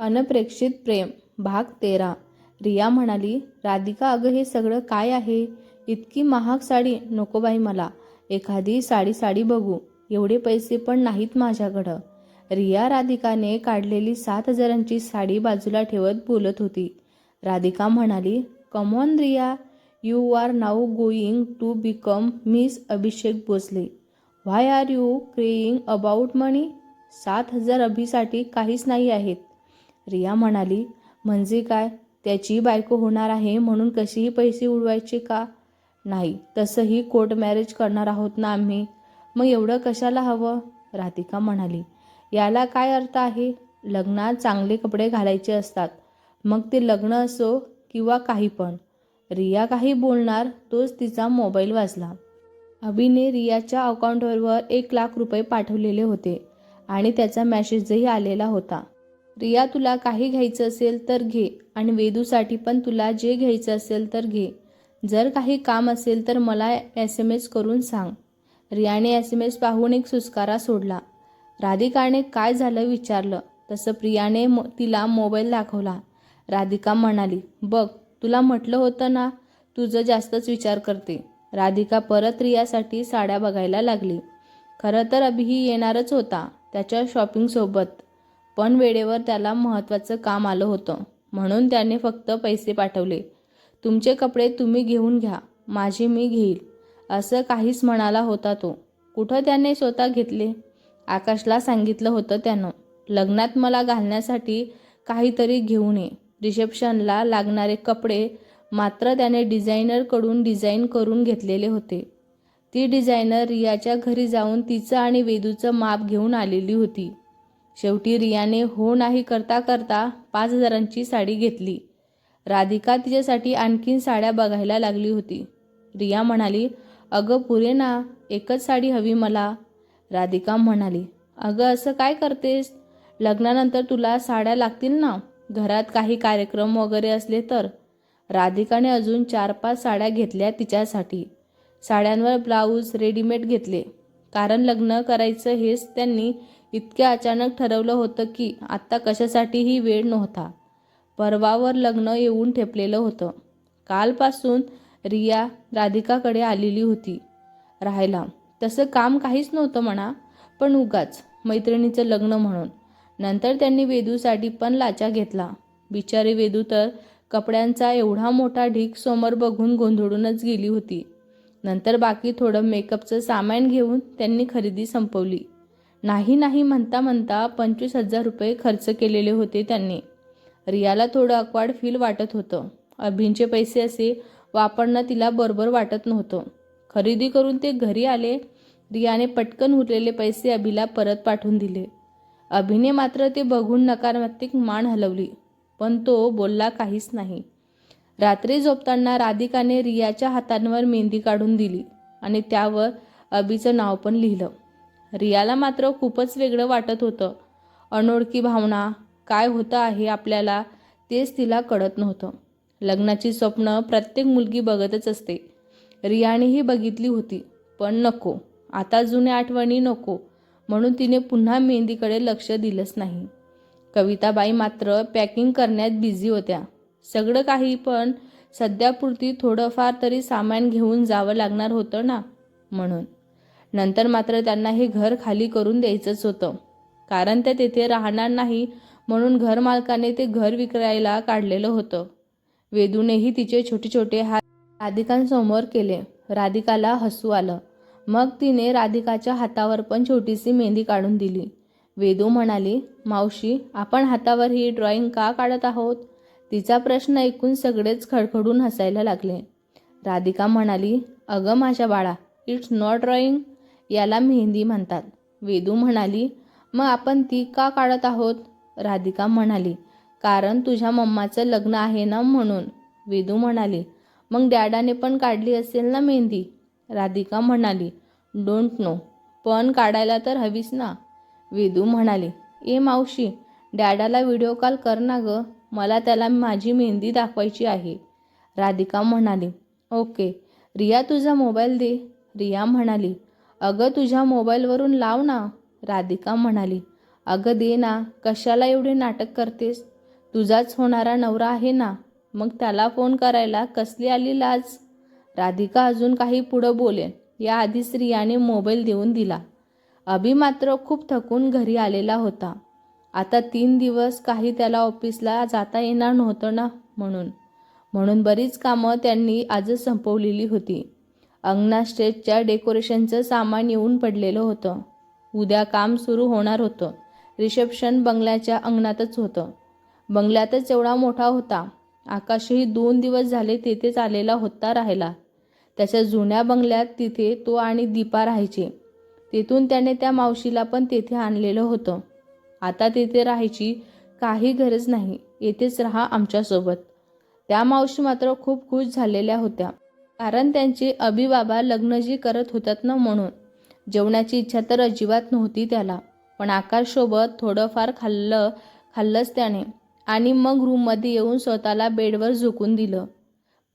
अनप्रेक्षित प्रेम भाग तेरा. रिया म्हणाली राधिका अगं हे सगळं काय आहे? इतकी महाग साडी नको बाई मला. एखादी साडी साडी बघू. एवढे पैसे पण नाहीत माझ्याकडं. रिया राधिकाने काढलेली सात हजारांची साडी बाजूला ठेवत बोलत होती. राधिका म्हणाली come on Riya. You are now going to become miss Abhishek Bhosale why are you crying about money सात हजार अभिसाठी काहीच नाही आहेत. रिया म्हणाली म्हणजे काय? त्याची बायको होणार आहे म्हणून कशीही पैसे उडवायचे का? नाही तसंही कोर्ट मॅरेज करणार आहोत ना आम्ही. मग एवढं कशाला हवं? राधिका म्हणाली याला काय अर्थ आहे? लग्नात चांगले कपडे घालायचे असतात. मग ते लग्न असो किंवा काही पण. रिया काही बोलणार तोच तिचा मोबाईल वाजला. अभिने रियाच्या अकाउंटवर एक लाख रुपये पाठवलेले होते आणि त्याचा मॅसेजही आलेला होता. रिया तुला काही घ्यायचं असेल तर घे आणि वेदूसाठी पण तुला जे घ्यायचं असेल तर घे. जर काही काम असेल तर मला एस एम एस करून सांग. रियाने एस एम एस पाहून एक सुस्कारा सोडला. राधिकाने काय झालं विचारलं. तसं प्रियाने म तिला मोबाईल दाखवला. राधिका म्हणाली बघ तुला म्हटलं होतं ना तुझं जास्तच विचार करते. राधिका परत रियासाठी साड्या बघायला लागली. खरं तर अभिही येणारच होता त्याच्या शॉपिंगसोबत. पण वेळेवर त्याला महत्त्वाचं काम आलं होतं. म्हणून त्याने फक्त पैसे पाठवले. तुमचे कपडे तुम्ही घेऊन घ्या माझे मी घेईल असं काहीच म्हणाला होता तो. कुठं त्याने स्वतः घेतले? आकाशला सांगितलं होतं त्यानं. लग्नात मला घालण्यासाठी काहीतरी घेऊन ये. रिसेप्शनला लागणारे कपडे मात्र त्याने डिझायनरकडून डिझाईन करून घेतलेले होते. ती डिझायनर रियाच्या घरी जाऊन तिचं आणि वेदूचं माप घेऊन आलेली होती. शेवटी रियाने हो नाही करता करता पाच हजारांची साडी घेतली. राधिका तिच्यासाठी आणखीन साड्या बघायला लागली होती. रिया म्हणाली अगं पुरे ना एकच साडी हवी मला. राधिका म्हणाली अगं असं काय करतेस? लग्नानंतर तुला साड्या लागतील ना? घरात काही कार्यक्रम वगैरे असले तर? राधिकाने अजून चार पाच साड्या घेतल्या तिच्यासाठी. साड्यांवर ब्लाऊज रेडीमेड घेतले. कारण लग्न करायचं हेच त्यांनी इतक्या अचानक ठरवलं होतं की आत्ता कशासाठीही वेळ नव्हता. परवावर लग्न येऊन ठेपलेलं होतं. कालपासून रिया राधिकाकडे आलेली होती. राहायला तसं काम काहीच नव्हतं म्हणा पण उगाच मैत्रिणीचं लग्न म्हणून. नंतर त्यांनी वेदूसाठी पण लाचा घेतला. बिचारी वेदू तर कपड्यांचा एवढा मोठा ढीक समोर बघून गोंधळूनच गेली होती. नंतर बाकी थोडं मेकअपचं सामान घेऊन त्यांनी खरेदी संपवली. नाही नाही म्हणता म्हणता पंचवीस हजार रुपये खर्च केलेले होते त्यांनी. रियाला थोडं अकवाड फील वाटत होतं. अभिनचे पैसे असे वापरणं तिला बरोबर वाटत नव्हतं. खरेदी करून ते घरी आले. रियाने पटकन उरलेले पैसे अभिला परत पाठवून दिले. अभिने मात्र ते बघून नकारात्मक मान हलवली पण तो बोलला काहीच नाही. रात्री झोपताना राधिकाने रियाच्या हातांवर मेहंदी काढून दिली आणि त्यावर अभिचं नाव पण लिहिलं. रियाला मात्र खूपच वेगळं वाटत होतं. अनोळखी भावना काय होतं आहे आपल्याला तेच तिला कळत नव्हतं. लग्नाची स्वप्न प्रत्येक मुलगी बघतच असते. रियानेही बघितली होती पण नको. आता जुन्या आठवणी नको. म्हणून तिने पुन्हा मेहंदीकडे लक्ष दिलंच नाही. कविताबाई मात्र पॅकिंग करण्यात बिझी होत्या. सगळं काही पण सध्यापुरती थोडंफार तरी सामान घेऊन जावं लागणार होतं ना? म्हणून. नंतर मात्र त्यांना हे घर खाली करून द्यायचंच होतं. कारण ते तेथे राहणार नाही म्हणून घरमालकाने ते घर विकायला काढलेलं होतं. वेदूनेही तिचे छोटे छोटे हात राधिकांसमोर केले. राधिकाला हसू आलं. मग तिने राधिकाच्या हातावर पण छोटीशी मेहंदी काढून दिली. वेदू म्हणाली मावशी आपण हातावर ही ड्रॉइंग का काढत आहोत? तिचा प्रश्न ऐकून सगळेच खडखडून हसायला लागले. राधिका म्हणाली अगं माझ्या बाळा इट्स नॉट ड्रॉइंग. याला मेहंदी म्हणतात. वेदू म्हणाली मग आपण ती का काढत आहोत? राधिका म्हणाली कारण तुझ्या मम्माचं लग्न आहे ना म्हणून. वेदू म्हणाली मग डॅडाने पण काढली असेल ना मेहंदी? राधिका म्हणाली डोंट नो पण काढायला तर हवीच ना. वेदू म्हणाली ए मावशी डॅडाला व्हिडिओ कॉल कर ना गं मला त्याला माझी मेहंदी दाखवायची आहे. राधिका म्हणाली ओके रिया तुझा मोबाईल दे. रिया म्हणाली अगं तुझ्या मोबाईलवरून लाव ना राधिका म्हणाली. अगं दे ना कशाला एवढे नाटक करतेस? तुझाच होणारा नवरा आहे ना मग त्याला फोन करायला कसली आली लाज? राधिका अजून काही पुढं बोलेन. याआधी स्त्रियाने मोबाईल देऊन दिला. अभि मात्र खूप थकून घरी आलेला होता. आता तीन दिवस काही त्याला ऑफिसला जाता येणार नव्हतं ना म्हणून. म्हणून बरीच कामं त्यांनी आजच संपवलेली होती. अंगणा स्टेजच्या डेकोरेशनचं सामान येऊन पडलेलं होतं. उद्या काम सुरू होणार होतं. रिसेप्शन बंगल्याच्या अंगणातच होतं. बंगल्यातच एवढा मोठा होता. आकाशही दोन दिवस झाले तेथेच आलेला होता राहायला. त्याच्या जुन्या बंगल्यात तिथे तो आणि दीपा राहायचे. तेथून त्याने त्या मावशीला पण तेथे आणलेलं होतं. आता तेथे राहायची काही गरज नाही. येथेच राहा आमच्यासोबत. त्या मावशी मात्र खूप खुश झालेल्या होत्या. कारण त्यांचे अभिबाबा लग्नजी करत होतात ना म्हणून. जेवणाची इच्छा तर अजिबात नव्हती त्याला. पण आकाशसोबत थोडंफार खाल्लं खाल्लंच त्याने. आणि मग रूममध्ये येऊन स्वतःला बेडवर झोकून दिलं.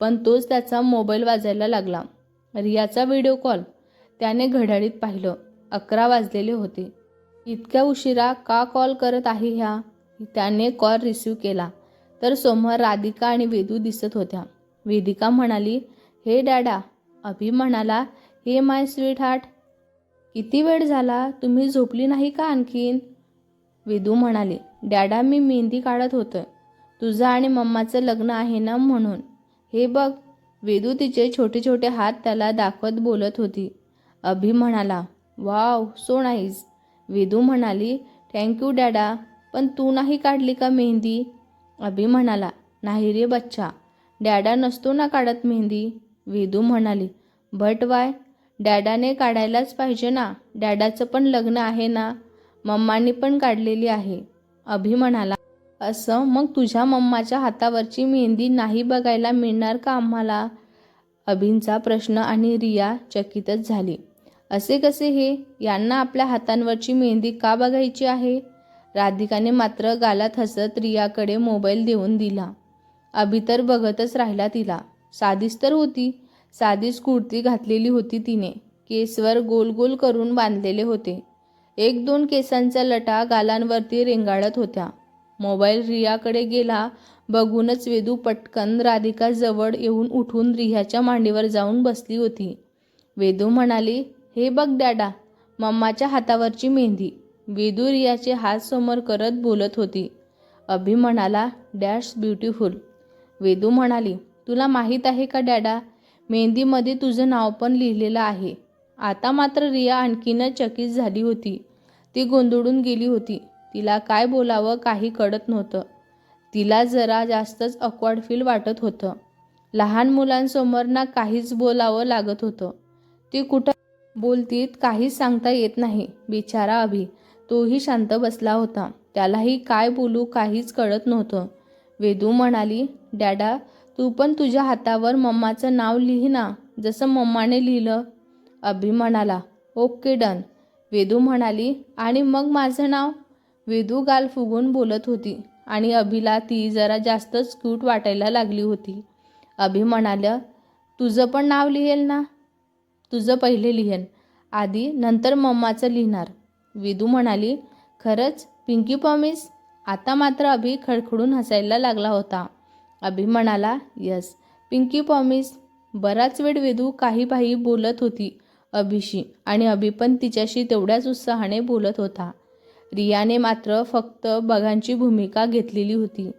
पण तोच त्याचा मोबाईल वाजायला लागला. रियाचा व्हिडिओ कॉल. त्याने घड्याळीत पाहिलं. अकरा वाजलेले होते. इतक्या उशिरा का कॉल करत आहे ह्या? त्याने कॉल रिसीव केला. तर समोर राधिका आणि वेदू दिसत होत्या. वेदिका म्हणाली हे डॅडा अभि म्हणाला हे माय स्वीट हार्ट किती वेळ झाला तुम्ही झोपली नाही का आणखीन? वेदू म्हणाले डॅडा मी मेहंदी काढत होतं तुझं आणि मम्माचं लग्न आहे ना म्हणून. हे बघ. वेदू तिचे छोटे छोटे हात त्याला दाखवत बोलत होती. अभि म्हणाला वाव सो नाईज वेदू म्हणाली थँक्यू डॅडा पण तू नाही काढली का मेहंदी? अभि म्हणाला नाही रे बच्चा डॅडा नसतो ना काढत मेहंदी. वेदू म्हणाली बट वाय डॅडाने काढायलाच पाहिजे ना? डॅडाचं पण लग्न आहे ना? मम्मानी पण काढलेली आहे. अभि म्हणाला असं? मग तुझ्या मम्माच्या हातावरची मेहंदी नाही बघायला मिळणार का आम्हाला? अभिंचा प्रश्न आणि रिया चकितच झाली असे कसे हे? यांना आपल्या हातांवरची मेहंदी का बघायची आहे? राधिकाने मात्र गालात हसत रियाकडे मोबाईल देऊन दिला. अभि तर बघतच राहिला तिला. साधीच तर होती. साधीच कुर्ती घातलेली होती तिने. केसवर गोल गोल करून बांधलेले होते. एक दोन केसांच्या लटा गालांवरती रेंगाळत होत्या. मोबाईल रियाकडे गेला बघूनच वेदू पटकन राधिका जवळ येऊन उठून रियाच्या मांडीवर जाऊन बसली होती. वेदू म्हणाली हे बघ डॅडा मम्माच्या हातावरची मेहंदी. वेदू रियाचे हात समोर करत बोलत होती. अभि म्हणाला डॅश ब्युटिफुल. वेदू म्हणाली तुला माहीत आहे का डॅडा? मेहंदीमध्ये तुझं नाव पण लिहिलेलं आहे. आता मात्र रिया आणखीनच चकित झाली होती. ती गोंधळून गेली होती. तिला काय बोलावं काही कळत नव्हतं. तिला जरा जास्तच अक्वॉर्ड फील वाटत होतं. लहान मुलांसमोर ना काहीच बोलावं लागत होतं. ती कुठं बोलतीत काहीच सांगता येत नाही. बिचारा अभि तोही शांत बसला होता. त्यालाही काय बोलू काहीच कळत नव्हतं. वेदू म्हणाली डॅडा तू पण तुझ्या हातावर मम्माचं नाव लिही ना जसं मम्माने लिहिलं. अभि म्हणाला ओके डन. वेदू म्हणाली आणि मग माझं नाव? वेदू गाल फुगून बोलत होती आणि अभिला ती जरा जास्तच क्यूट वाटायला लागली होती. अभि म्हणालं तुझं पण नाव लिहेल ना? तुझं पहिले लिहेन आधी नंतर मम्माचं लिहिणार. वेदू म्हणाली खरंच पिंकी पॉमिस आता मात्र अभि खडखडून हसायला लागला होता. अभि म्हणाला यस. पिंकी पॉमिस बराच वेळ वेदू काही भाई बोलत होती अभिशी आणि अभि पण तिच्याशी तेवढ्याच उत्साहाने बोलत होता. रियाने मात्र फक्त बघांची भूमिका घेतलेली होती.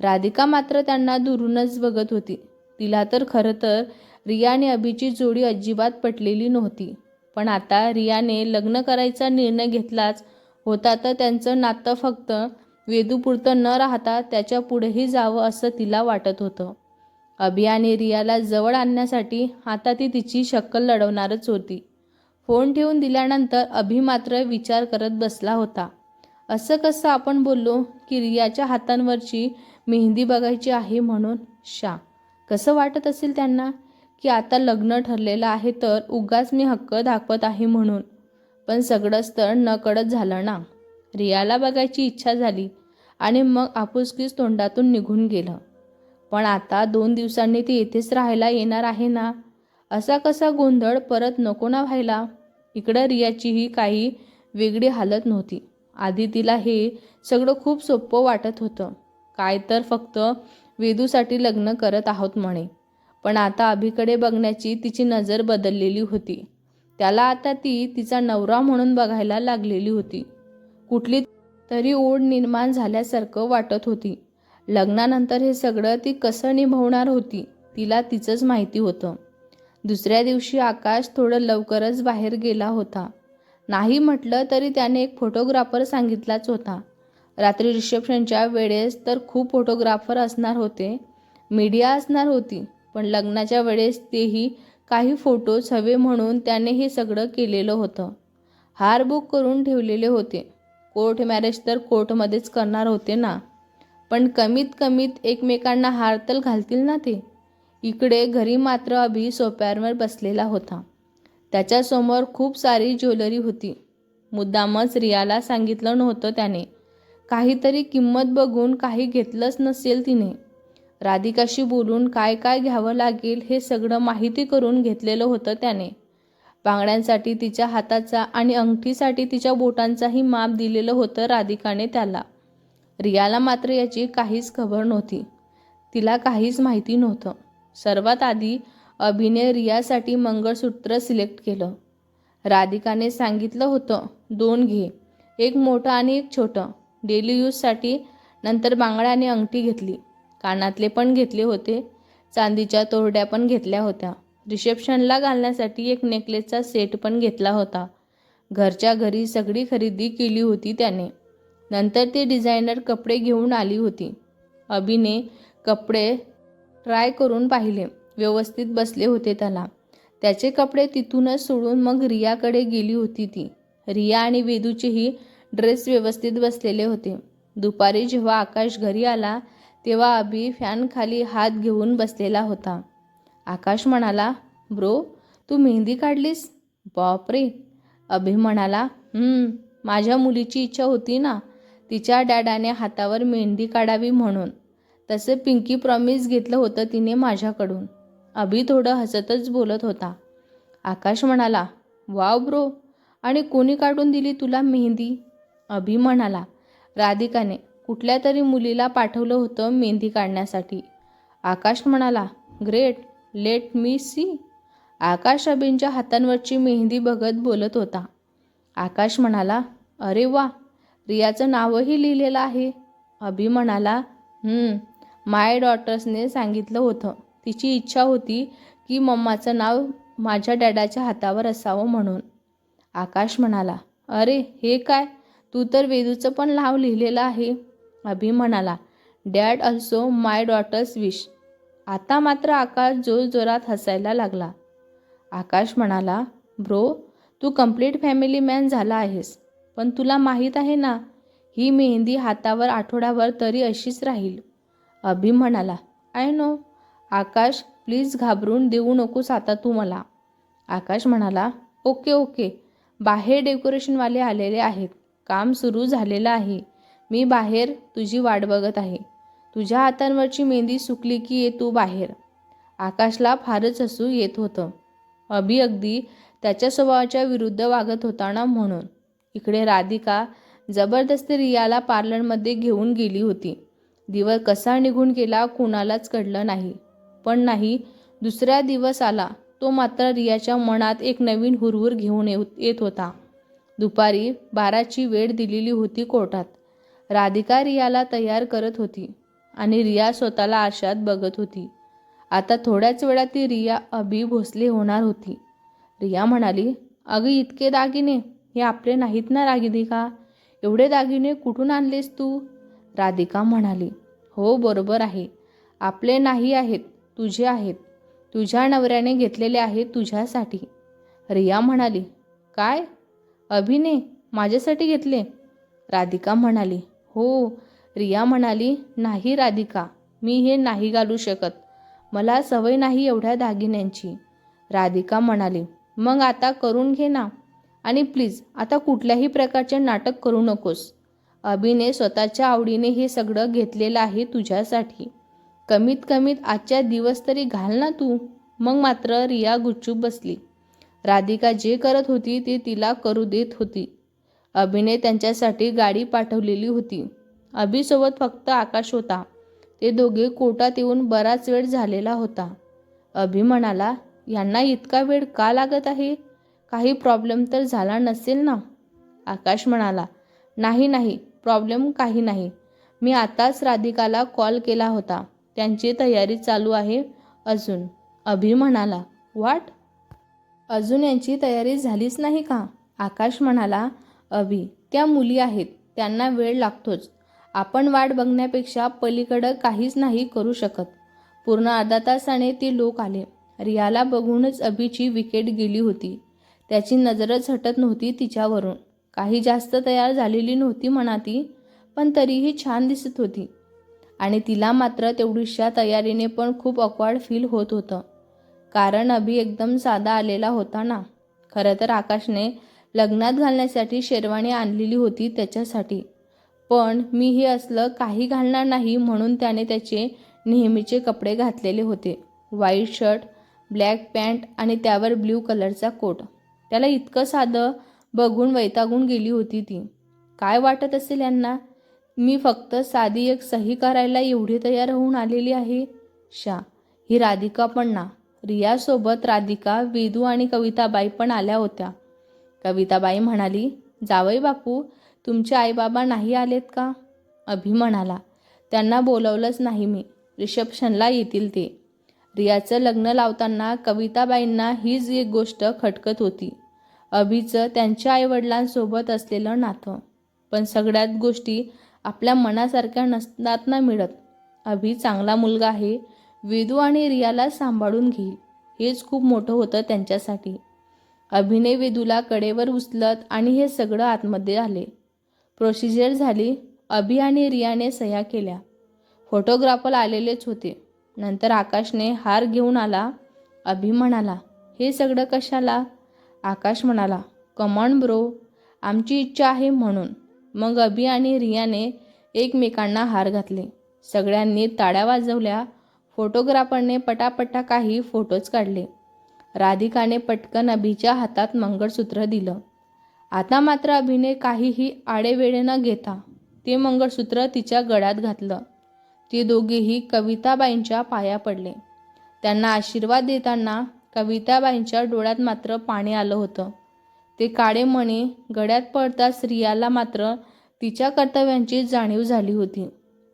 राधिका मात्र त्यांना दुरूनच बघत होती. तिला तर खरं तर रिया आणि अभिची जोडी अजिबात पटलेली नव्हती. पण आता रियाने लग्न करायचा निर्णय घेतलाच होता तर त्यांचं नातं फक्त वेदूपुरतं न राहता त्याच्या पुढेही जावं असं तिला वाटत होतं. अभियाने रियाला जवळ आणण्यासाठी आता ती तिची शक्कल लढवणारच होती. फोन ठेवून दिल्यानंतर अभि मात्र विचार करत बसला होता. असं कसं आपण बोललो की रियाच्या हातांवरची मेहंदी बघायची आहे म्हणून? शा कसं वाटत असेल त्यांना की आता लग्न ठरलेलं आहे तर उगाच मी हक्क दाखवत आहे म्हणून? पण सगळंच तर नकळत झालं ना. रियाला बघायची इच्छा झाली आणि मग आपुसकीच तोंडातून निघून गेलं. पण आता दोन दिवसांनी ती येथेच राहायला येणार आहे ना? असा कसा गोंधळ परत नको ना व्हायला? इकडं रियाचीही काही वेगळी हालत नव्हती. आधी तिला हे सगळं खूप सोपं वाटत होतं. काय तर फक्त वेदूसाठी लग्न करत आहोत म्हणे. पण आता अभिकडे बघण्याची तिची नजर बदललेली होती. त्याला आता ती तिचा नवरा म्हणून बघायला लागलेली होती. कुठली तरी ओढ निर्माण झाल्यासारखं वाटत होती. लग्नानंतर हे सगळं ती कसं निभवणार होती तिला तिचंच माहिती होतं. दुसऱ्या दिवशी आकाश थोडं लवकरच बाहेर गेला होता. नाही म्हटलं तरी त्याने एक फोटोग्राफर सांगितलाच होता. रात्री रिसेप्शनच्या वेळेस तर खूप फोटोग्राफर असणार होते. मीडिया असणार होती पण लग्नाच्या वेळेस तेही काही फोटोज हवे म्हणून त्याने हे सगळं केलेलं होतं. हार बुक करून ठेवलेले होते. कोर्ट मॅरेज तर कोर्टमध्येच करणार होते ना. पण कमीत कमीत एकमेकांना हार तर घालतील ना ते. इकडे घरी मात्र अभि सोप्यावर बसलेला होता. त्याच्यासमोर खूप सारी ज्वेलरी होती. मुद्दामच रियाला सांगितलं नव्हतं त्याने. काहीतरी किंमत बघून काही घेतलंच नसेल तिने. राधिकाशी बोलून काय काय घ्यावं लागेल हे सगळं माहिती करून घेतलेलं होतं त्याने. बांगड्यांसाठी तिच्या हाताचा आणि अंगठीसाठी तिच्या बोटांचाही माप दिलेलं होतं राधिकाने त्याला. रियाला मात्र याची काहीच खबर नव्हती. तिला काहीच माहिती नव्हतं. सर्वात आधी अभिने रियासाठी मंगळसूत्र सिलेक्ट केलं. राधिकाने सांगितलं होतं दोन घे. एक मोठं आणि एक छोटं. डेली यूजसाठी नंतर बांगड्या आणि अंगठी घेतली. कानातले पण घेतले होते. चांदीच्या तोरड्या पण घेतल्या होत्या. रिसेप्शनला घालण्यासाठी एक नेकलेसचा सेट पण घेतला होता. घरच्या घरी सगळी खरेदी केली होती त्याने. नंतर ती डिझायनर कपडे घेऊन आली होती. अभिने कपडे ट्राय करून पाहिले. व्यवस्थित बसले होते त्याला. त्याचे कपडे तिथूनच सोडून मग रियाकडे गेली होती ती. रिया आणि वेदूचेही ड्रेस व्यवस्थित बसलेले होते. दुपारी जेव्हा आकाश घरी आला तेव्हा अभि फॅनखाली हात घेऊन बसलेला होता. आकाश म्हणाला ब्रो तू मेहंदी काढलीस? बापरे. अभि म्हणाला माझ्या मुलीची इच्छा होती ना तिच्या डॅडाने हातावर मेहंदी काढावी म्हणून. तसं पिंकी प्रॉमिस घेतलं होतं तिने माझ्याकडून. अभि थोडं हसतच बोलत होता. आकाश म्हणाला वाव ब्रो आणि कोणी काढून दिली तुला मेहंदी? अभि म्हणाला राधिकाने कुठल्या तरी मुलीला पाठवलं होतं मेहंदी काढण्यासाठी. आकाश म्हणाला great let me see Akash अभिंच्या हातांवरची मेहंदी बघत बोलत होता. आकाश म्हणाला अरे वा रियाचं नावही लिहिलेलं आहे. अभि म्हणाला माय डॉटर्सने सांगितलं होतं. तिची इच्छा होती की मम्माचं नाव माझ्या डॅडाच्या हातावर असावं म्हणून. आकाश म्हणाला अरे हे काय? तू तर वेदूचं पण नाव लिहिलेलं आहे. अभि म्हणाला dad also my daughters wish आता मात्र आकाश जोरजोरात हसायला लागला. आकाश म्हणाला ब्रो तू कंप्लीट फॅमिली मॅन झाला आहेस पण तुला माहीत आहे ना ही मेहंदी हातावर आठवड्यावर तरी अशीच राहील. अभि म्हणाला आय नो आकाश प्लीज घाबरून देऊ नकोस आता तू मला. आकाश म्हणाला ओके ओके बाहेर डेकोरेशनवाले आलेले आहेत काम सुरू झालेलं आहे मी बाहेर तुझी वाट बघत आहे. तुझ्या हातांवरची मेहंदी सुकली की ये तू बाहेर. आकाशला फारच हसू येत होतं. अभि अगदी त्याच्या स्वभावाच्या विरुद्ध वागत होता ना म्हणून. इकडे राधिका जबरदस्ती रियाला पार्लरमध्ये घेऊन गेली होती. दिवस कसा निघून गेला कुणालाच कळलं नाही. पण नाही दुसरा दिवस आला. तो मात्र रियाच्या मनात एक नवीन हुरहुर घेऊन येऊ येत होता. दुपारी बाराची वेळ दिलेली होती कोर्टात. राधिका रियाला तयार करत होती. आणि रिया स्वतःला आरशात बघत होती. आता थोड्याच वेळात ती रिया अभि भोसले होणार होती. रिया म्हणाली अगं इतके दागिने हे आपले नाहीत ना राधिका एवढे दागिने कुठून आणलेस तू? राधिका म्हणाली हो बरोबर आहे. आपले नाही आहेत तुझे आहेत. तुझ्या नवऱ्याने घेतलेले आहेत तुझ्यासाठी. रिया म्हणाली काय? अभिने माझ्यासाठी घेतले? राधिका म्हणाली हो रिया म्हणाली नाही राधिका मी हे नाही घालू शकत. मला सवय नाही एवढ्या दागिन्यांची. राधिका म्हणाली मग आता करून घे ना. आणि प्लीज आता कुठल्याही प्रकारचे नाटक करू नकोस. अभिने स्वतःच्या आवडीने हे सगळं घेतलेलं आहे तुझ्यासाठी. कमीत कमीत आजच्या दिवस तरी घाल ना तू. मग मात्र रिया गुच्चूप बसली. राधिका जे करत होती ते तिला करू देत होती. अभिने त्यांच्यासाठी गाडी पाठवलेली होती. अभिसोबत फक्त आकाश होता. ते दोघे कोटात येऊन बराच वेळ झालेला होता. अभि म्हणाला यांना इतका वेळ का लागत आहे? काही प्रॉब्लेम तर झाला नसेल ना? आकाश म्हणाला नाही नाही प्रॉब्लेम काही नाही. मी आताच राधिकाला कॉल केला होता. त्यांची तयारी चालू आहे अजून. अभि म्हणाला वाट? अजून यांची तयारी झालीच नाही का? आकाश म्हणाला अभि त्या मुली आहेत. त्यांना वेळ लागतोच. आपण वाट बघण्यापेक्षा पलीकडं काहीच नाही करू शकत. पूर्ण अर्धा तासाने ते लोक आले. रियाला बघूनच अभिची विकेट गेली होती. त्याची नजरच हटत नव्हती तिच्यावरून. काही जास्त तयार झालेली नव्हती म्हणा ती पण तरीही छान दिसत होती. आणि तिला मात्र तेवढीशा तयारीने पण खूप अकवाड फील होत होतं. कारण अभि एकदम साधा आलेला होता ना. खरं तर आकाशने लग्नात घालण्यासाठी शेरवाणी आणलेली होती त्याच्यासाठी. पण मी हे असलं काही घालणार नाही म्हणून त्याने त्याचे नेहमीचे कपडे घातलेले होते. व्हाईट शर्ट ब्लॅक पॅन्ट आणि त्यावर ब्ल्यू कलरचा कोट. त्याला इतकं साधं बघून वैतागून गेली होती ती. काय वाटत असेल यांना? मी फक्त साधी एक सही करायला एवढी तयार होऊन आलेली आहे? शा ही राधिका पण ना. रियासोबत राधिका वेदू आणि कविताबाई पण आल्या होत्या. कविताबाई म्हणाली जावई बापू तुमचे आईबाबा नाही आलेत का? अभि म्हणाला. त्यांना बोलवलंच नाही मी. रिसेप्शनला येतील ते. रियाचं लग्न लावताना कविताबाईंना हीच एक गोष्ट खटकत होती. अभिचं त्यांच्या आईवडिलांसोबत असलेलं नातं. पण सगळ्यात गोष्टी आपल्या मनासारख्या नसतात ना मिळत. अभि चांगला मुलगा आहे. वेदू आणि रियाला सांभाळून घेईल. हेच खूप मोठं होतं त्यांच्यासाठी. अभिने वेदूला कडेवर उचलत आणि हे सगळं आतमध्ये आले. प्रोसिजर झाली. अभि आणि रियाने सह्या केल्या. फोटोग्राफर आलेलेच होते. नंतर आकाशने हार घेऊन आला. अभि म्हणाला हे सगळं कशाला? आकाश म्हणाला कमॉन ब्रो आमची इच्छा आहे म्हणून. मग अभि आणि रियाने एकमेकांना हार घातले. सगळ्यांनी ताड्या वाजवल्या. फोटोग्राफरने पटापटा काही फोटोज काढले. राधिकाने पटकन अभिच्या हातात मंगळसूत्र दिलं. आता मात्र अभिने काहीही आडेवेळे न घेता. ते मंगळसूत्र तिच्या गळ्यात घातलं. ते दोघेही कविताबाईंच्या पाया पडले. त्यांना आशीर्वाद देताना कविताबाईंच्या डोळ्यात मात्र पाणी आलं होतं. ते काळे मणी गळ्यात पडताच रियाला मात्र तिच्या कर्तव्यांची जाणीव झाली होती.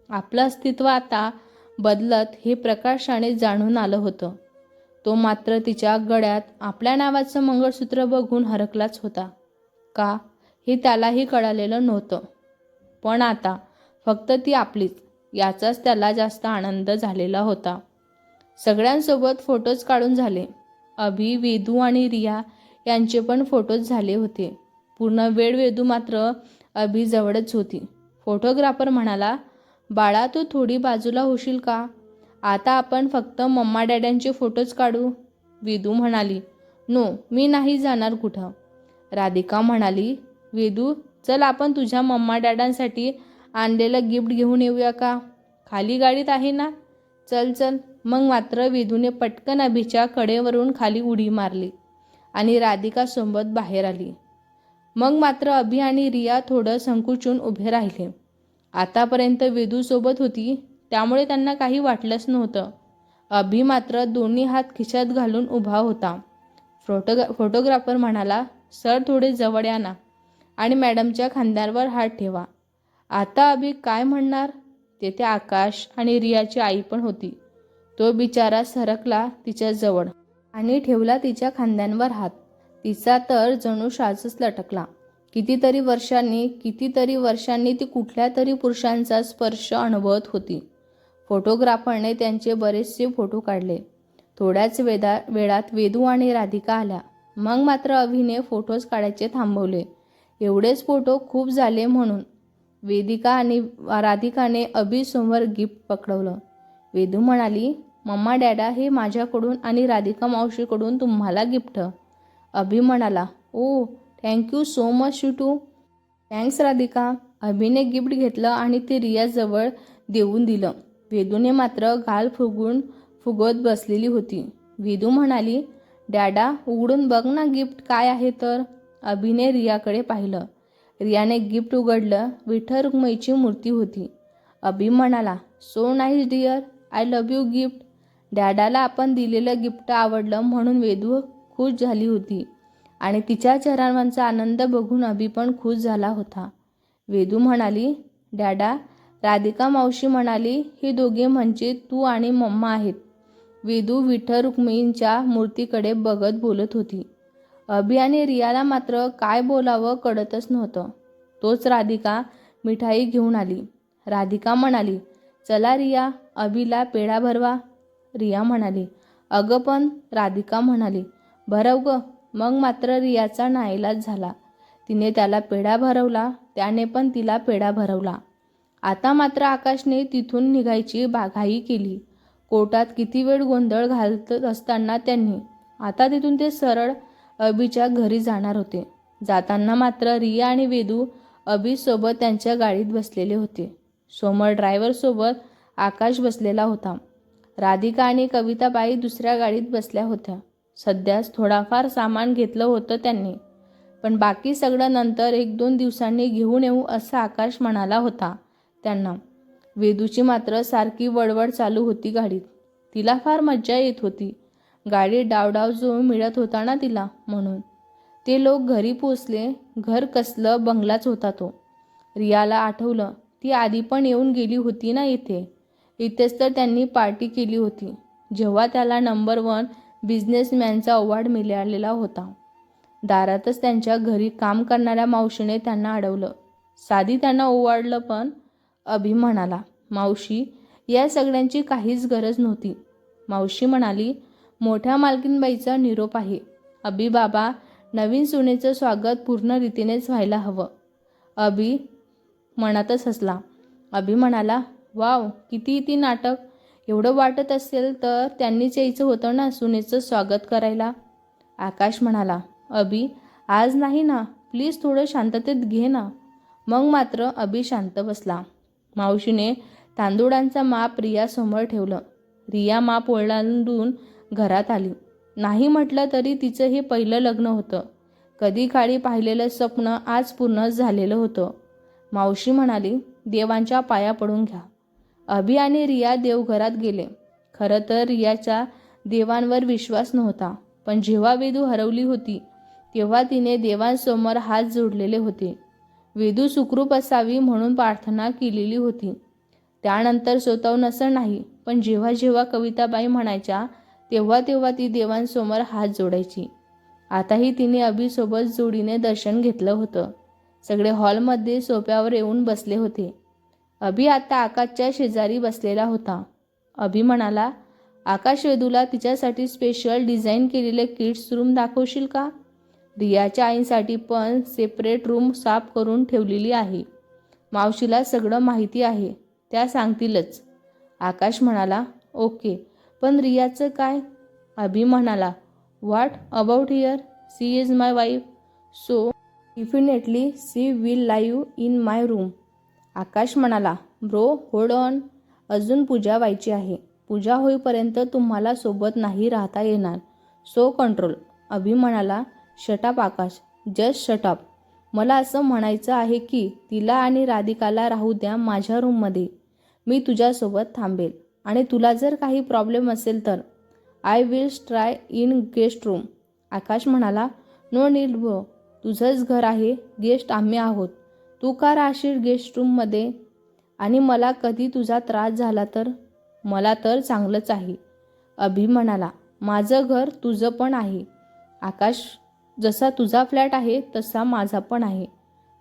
आपलं अस्तित्व आता बदलत हे प्रकाशाने जाणून आलं होतं. तो मात्र तिच्या गळ्यात आपल्या नावाचं मंगळसूत्र बघून हरकलाच होता. का? हे त्यालाही कळालेलं नव्हतं. पण आता फक्त ती आपलीच याचाच त्याला जास्त आनंद झालेला होता. सगळ्यांसोबत फोटोज काढून झाले. अभि वेदू आणि रिया यांचे पण फोटोज झाले होते. पूर्ण वेळ वेदू मात्र अभिजवळच होती. फोटोग्राफर म्हणाला बाळा तू थोडी बाजूला होशील का? आता आपण फक्त मम्मा डॅड्यांचे फोटोज काढू. वेदू म्हणाली नो मी नाही जाणार कुठं. राधिका म्हणाली वेदू चल आपण तुझ्या मम्मा डॅडांसाठी आणलेलं गिफ्ट घेऊन येऊया का? खाली गाडीत आहे ना? चल चल. मग मात्र वेदूने पटकन अभिच्या कडेवरून खाली उडी मारली आणि राधिका सोबत बाहेर आली. मग मात्र अभि आणि रिया थोडं संकुचून उभे राहिले. आतापर्यंत वेदू सोबत होती त्यामुळे त्यांना काही वाटलंच नव्हतं. अभि मात्र दोन्ही हात खिशात घालून उभा होता. फोटोग्रा फोटोग्राफर म्हणाला सर थोडे जवळ या ना. आणि मॅडमच्या खांद्यावर हात ठेवा. आता अभि काय म्हणणार? तेथे आकाश आणि रियाची आई पण होती. तो बिचारा सरकला तिच्याजवळ आणि ठेवला तिच्या खांद्यांवर हात. तिचा तर जणू श्वासच लटकला. कितीतरी वर्षांनी कितीतरी वर्षांनी ती कुठल्या तरी पुरुषांचा स्पर्श अनुभवत होती. फोटोग्राफरने त्यांचे बरेचसे फोटो काढले. थोड्याच वेदा वेळात वेदू आणि राधिका आल्या. मग मात्र अभिने फोटोज काढायचे थांबवले. एवढेच फोटो खूप झाले म्हणून वेदिका आणि राधिकाने अभिसमोर गिफ्ट पकडवलं. वेदू म्हणाली मम्मा डॅडा हे माझ्याकडून आणि राधिका मावशीकडून तुम्हाला गिफ्ट अभि म्हणाला ओ thank you so much you too thanks Radhika. अभिने gift घेतलं आणि ते रियाजवळ देऊन दिलं. वेदूने मात्र गाल फुगून फुगवत बसलेली होती. वेदू म्हणाली डॅडा उघडून बघ ना गिफ्ट काय आहे तर. अभिने रियाकडे पाहिलं. रियाने गिफ्ट उघडलं. विठ्ठल रुक्मईची मूर्ती होती. अभि म्हणाला so nice dear I love you gift डॅडाला आपण दिलेलं गिफ्ट आवडलं म्हणून वेदू खुश झाली होती. आणि तिच्या चेहऱ्यावरचा आनंद बघून अभि पण खुश झाला होता. वेदू म्हणाली डॅडा राधिका मावशी म्हणाली ही दोघे म्हणजे तू आणि मम्मा आहेत. वेदू विठ्ठल रुक्मिणींच्या मूर्तीकडे बघत बोलत होती. अभि आणि रियाला मात्र काय बोलावं कळतच नव्हतं. तोच राधिका मिठाई घेऊन आली. राधिका म्हणाली चला रिया अभिला पेढा भरवा. रिया म्हणाली अगं पण राधिका म्हणाली भरव ग. मग मात्र रियाचा नाईलाज झाला. तिने त्याला पेढा भरवला त्याने पण तिला पेढा भरवला. आता मात्र आकाशने तिथून निघायची बाघाई केली. कोर्टात किती वेळ गोंधळ घालत असताना त्यांनी आता तिथून ते सरळ अभिच्या घरी जाणार होते. जाताना मात्र रिया आणि वेदू अभिसोबत त्यांच्या गाडीत बसलेले होते. समोर ड्रायव्हरसोबत आकाश बसलेला होता. राधिका आणि कविताबाई दुसऱ्या गाडीत बसल्या होत्या. सध्याच थोडाफार सामान घेतलं होतं त्यांनी. पण बाकी सगळं नंतर एक दोन दिवसांनी घेऊन येऊ असं आकाश म्हणाला होता त्यांना. वेदूची मात्र सारखी वडवड चालू होती गाडीत. तिला फार मज्जा येत होती. गाडीत डावडाव जो मिळत होता ना तिला म्हणून. ते लोक घरी पोचले घर कसलं बंगलाच होता तो. रियाला आठवलं ती आधी पण येऊन गेली होती ना इथे. इथेच तर त्यांनी पार्टी केली होती. जेव्हा त्याला नंबर वन बिझनेसमॅनचा अवॉर्ड मिळालेला होता. दारातच त्यांच्या घरी काम करणाऱ्या मावशीने त्यांना अडवलं. साधी त्यांना ओवाडलं पण अभि म्हणाला मावशी या सगळ्यांची काहीच गरज नव्हती. मावशी म्हणाली मोठ्या मालकीनबाईचा निरोप आहे. अभि बाबा नवीन सुनेचं स्वागत पूर्ण रीतीनेच व्हायला हवं. अभि मनातच हसला. अभि म्हणाला वाव किती ती नाटक. एवढं वाटत असेल तर त्यांनीच यायचं होतं ना सुनेचं स्वागत करायला? आकाश म्हणाला अभि आज नाही ना. प्लीज थोडं शांततेत घे ना. मग मात्र अभि शांत बसला. मावशीने तांदुळांचा माप रियासमोर ठेवलं. रिया माप ओलांडून घरात आली. नाही म्हटलं तरी तिचं हे पहिलं लग्न होतं. कधी काळी पाहिलेलं स्वप्न आज पूर्ण झालेलं होतं. मावशी म्हणाली देवांच्या पाया पडून घ्या. अभि आणि रिया देवघरात गेले. खरं तर रियाचा देवांवर विश्वास नव्हता पण जेव्हा वेदू हरवली होती तेव्हा तिने देवांसमोर हात जोडलेले होते. वेदू सुखरूप असावी म्हणून प्रार्थना केलेली होती. त्यानंतर स्वतःहून असं नाही पण जेव्हा जेव्हा कविताबाई म्हणायच्या तेव्हा तेव्हा ती देवांसमोर हात जोडायची. आताही तिने अभिसोबत जोडीने दर्शन घेतलं होतं. सगळे हॉलमध्ये सोप्यावर येऊन बसले होते. अभि आता आकाशच्या शेजारी बसलेला होता. अभि म्हणाला आकाश वेदूला तिच्यासाठी स्पेशल डिझाईन केलेले किड्स रूम दाखवशील का? रियाच्या आईसाठी पण सेपरेट रूम साफ करून ठेवलेली आहे. मावशीला सगळं माहिती आहे त्या सांगतीलच. आकाश म्हणाला ओके पण रियाचं काय? अभि म्हणाला what about here she is my wife so definitely she will live in my room Akash म्हणाला ब्रो होल्ड ऑन अजून पूजा व्हायची आहे. पूजा होईपर्यंत तुम्हाला सोबत नाही राहता येणार. सो कंट्रोल अभि म्हणाला शटअप आकाश. जस्ट शटअप मला असं म्हणायचं आहे की तिला आणि राधिकाला राहू द्या माझ्या रूममध्ये. मी तुझ्यासोबत थांबेल. आणि तुला जर काही प्रॉब्लेम असेल तर I will try in guest room Akash म्हणाला नो नीड ब्रो तुझंच घर आहे. गेस्ट आम्ही आहोत. तू का राहशील गेस्ट रूममध्ये आणि मला कधी तुझा त्रास झाला तर? मला तर चांगलंच आहे. अभि म्हणाला माझं घर तुझं पण आहे. आकाश जसा तुझा फ्लॅट आहे तसा माझा पण आहे.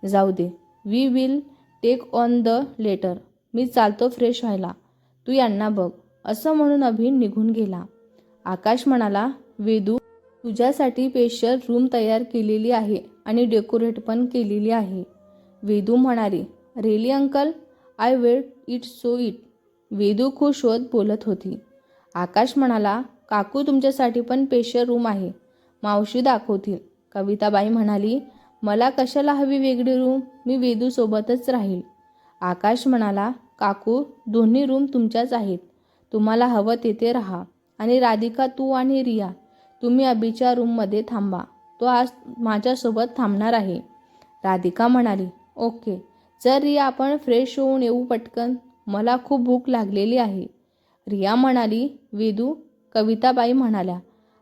जाऊ दे. We will take on the later मी चालतो फ्रेश व्हायला. तू यांना बघ. असं म्हणून अभि निघून गेला. आकाश म्हणाला वेदू तुझ्यासाठी स्पेशल रूम तयार केलेली आहे आणि डेकोरेट पण केलेली आहे. वेदू म्हणाली really uncle I wait it so it Vedu खुश होत बोलत होती. आकाश म्हणाला काकू तुमच्यासाठी पण स्पेशल रूम आहे. मावशी दाखवतील. कविताबाई म्हणाली मला कशाला हवी वेगळी रूम मी वेदूसोबतच राहील. आकाश म्हणाला काकू दोन्ही रूम तुमच्याच आहेत. तुम्हाला हवं तेथे राहा. आणि राधिका तू आणि रिया तुम्ही अभिच्या रूममध्ये थांबा. तो आज माझ्यासोबत थांबणार आहे. राधिका म्हणाली ओके. जर रिया आपण फ्रेश होऊन येऊ पटकन मला खूप भूक लागलेली आहे. रिया म्हणाली वेदू कविताबाई म्हणाल्या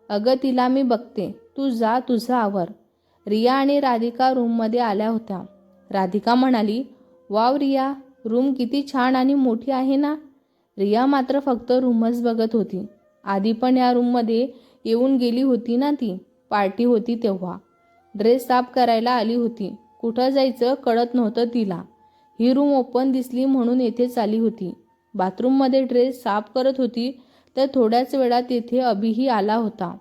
अगं तिला मी बघते. तू जा तुझं आवर. रिया आणि राधिका रूममध्ये आल्या होत्या. राधिका म्हणाली वाव रिया रूम किती छान आणि मोठी आहे ना. रिया मात्र फक्त रूमच बघत होती. आधी पण या रूममध्ये येऊन गेली होती ना ती. पार्टी होती तेव्हा. ड्रेस साफ करायला आली होती. कुठं जायचं कळत नव्हतं तिला. ही रूम ओपन दिसली म्हणून येथेच आली होती. बाथरूममध्ये ड्रेस साफ करत होती तर थोड्याच वेळात येथे अभिही आला होता.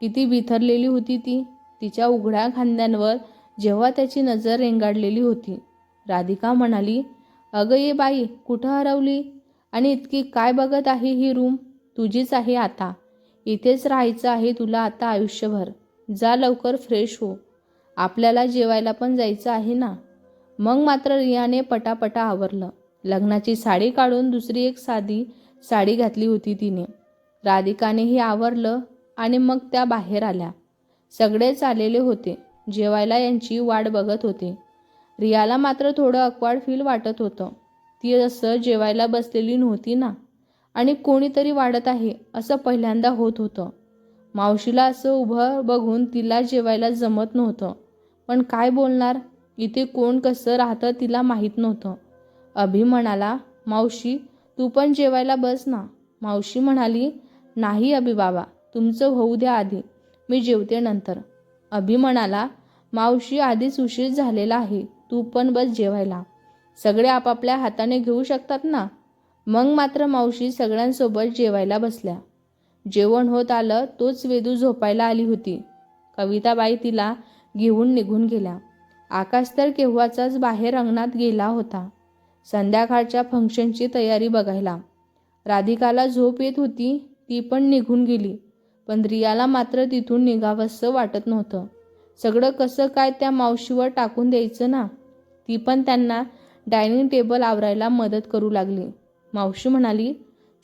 किती बिथरलेली होती ती. तिच्या उघड्या खांद्यांवर जेव्हा त्याची नजर रेंगाडलेली होती. राधिका म्हणाली अगं ये बाई कुठं हरवली? आणि इतकी काय बघत आहे ही रूम? तुझीच आहे आता. इथेच राहायचं आहे तुला आता आयुष्यभर. जा लवकर फ्रेश हो. आपल्याला जेवायला पण जायचं आहे ना? मग मात्र रियाने पटापटा आवरलं. लग्नाची साडी काढून दुसरी एक साधी साडी घातली होती तिने. राधिकानेही आवरलं आणि मग त्या बाहेर आल्या. सगळेच आलेले होते. जेवायला यांची वाट बघत होते. रियाला मात्र थोडं अकवाड फील वाटत होतं. ती असं जेवायला बसलेली नव्हती ना? आणि कोणीतरी वाढत आहे असं पहिल्यांदा होत होतं. मावशीला असं उभं बघून तिला जेवायला जमत नव्हतं. पण काय बोलणार? इथे कोण कसं राहतं तिला माहीत नव्हतं. अभि म्हणाला मावशी तू पण जेवायला बस ना. मावशी म्हणाली नाही अभि बाबा तुमचं होऊ द्या आधी. मी जेवते नंतर. अभि म्हणाला मावशी आधीच उशीर झालेला आहे. तू पण बस जेवायला. सगळे आपापल्या हाताने घेऊ शकतात ना? मग मात्र मावशी सगळ्यांसोबत जेवायला बसल्या. जेवण होत आलं तोच वेदू झोपायला आली होती. कविताबाई तिला घेऊन निघून गेल्या. आकाश तर केव्हाचाच बाहेर अंगणात गेला होता. संध्याकाळच्या फंक्शनची तयारी बघायला. राधिकाला झोप येत होती ती पण निघून गेली. पण रियाला मात्र तिथून निघावंसं वाटत नव्हतं. सगळं कसं काय त्या मावशीवर टाकून द्यायचं ना? ती पण त्यांना डायनिंग टेबल आवरायला मदत करू लागली. मावशी म्हणाली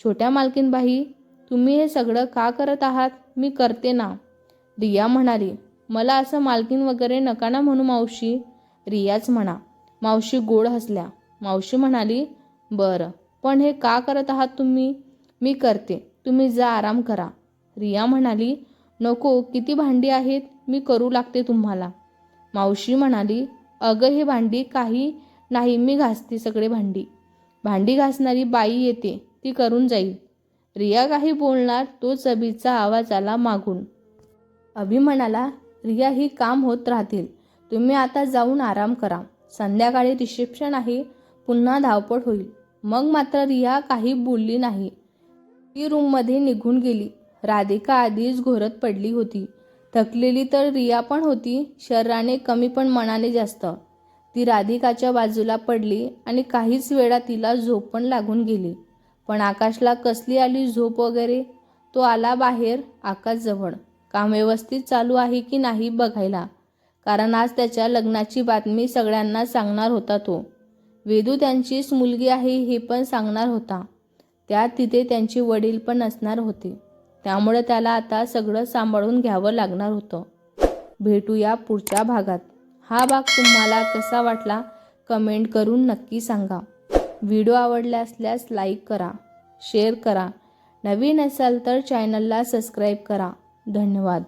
छोट्या मालकीनबाई तुम्ही हे सगळं का करत आहात? मी करते ना. रिया म्हणाली मला असं मालकीन वगैरे नका ना म्हणू मावशी. रियाच म्हणा. मावशी गोड हसल्या. मावशी म्हणाली बरं पण हे का करत आहात तुम्ही? मी करते. तुम्ही जा आराम करा. रिया म्हणाली नको किती भांडी आहेत? मी करू लागते तुम्हाला. मावशी म्हणाली अगं हे भांडी काही नाही मी घासते सगळे भांडी. भांडी घासणारी बाई येते ती करून जाईल. रिया काही बोलणार तोच अभिचा आवाज आला मागून. अभि म्हणाला रिया ही काम होत राहतील. तुम्ही आता जाऊन आराम करा. संध्याकाळी रिसेप्शन आहे पुन्हा धावपळ होईल. मग मात्र रिया काही बोलली नाही. ती रूममध्ये निघून गेली. राधिका आधीच घोरत पडली होती. थकलेली तर रिया पण होती शरीराने कमी पण मनाने जास्त. ती राधिकाच्या बाजूला पडली आणि काहीच वेळा तिला झोप पण लागून गेली. पण आकाशला कसली आली झोप वगैरे? तो आला बाहेर आकाशजवळ काम व्यवस्थित चालू आहे की नाही बघायला. कारण आज त्याच्या लग्नाची बातमी सगळ्यांना सांगणार होता तो. वेदू त्यांचीच मुलगी आहे हे पण सांगणार होता. त्यात तिथे त्यांचे वडील पण असणार होते. त्यामुळे त्याला आता सगळं सांभाळून घ्यावं लागणार होतं. भेटूया पुढच्या भागात. हा भाग तुम्हाला कसा वाटला कमेंट करून नक्की सांगा. व्हिडिओ आवडला असल्यास लाईक करा शेअर करा. नवीन असाल तर चॅनलला सबस्क्राईब करा. धन्यवाद.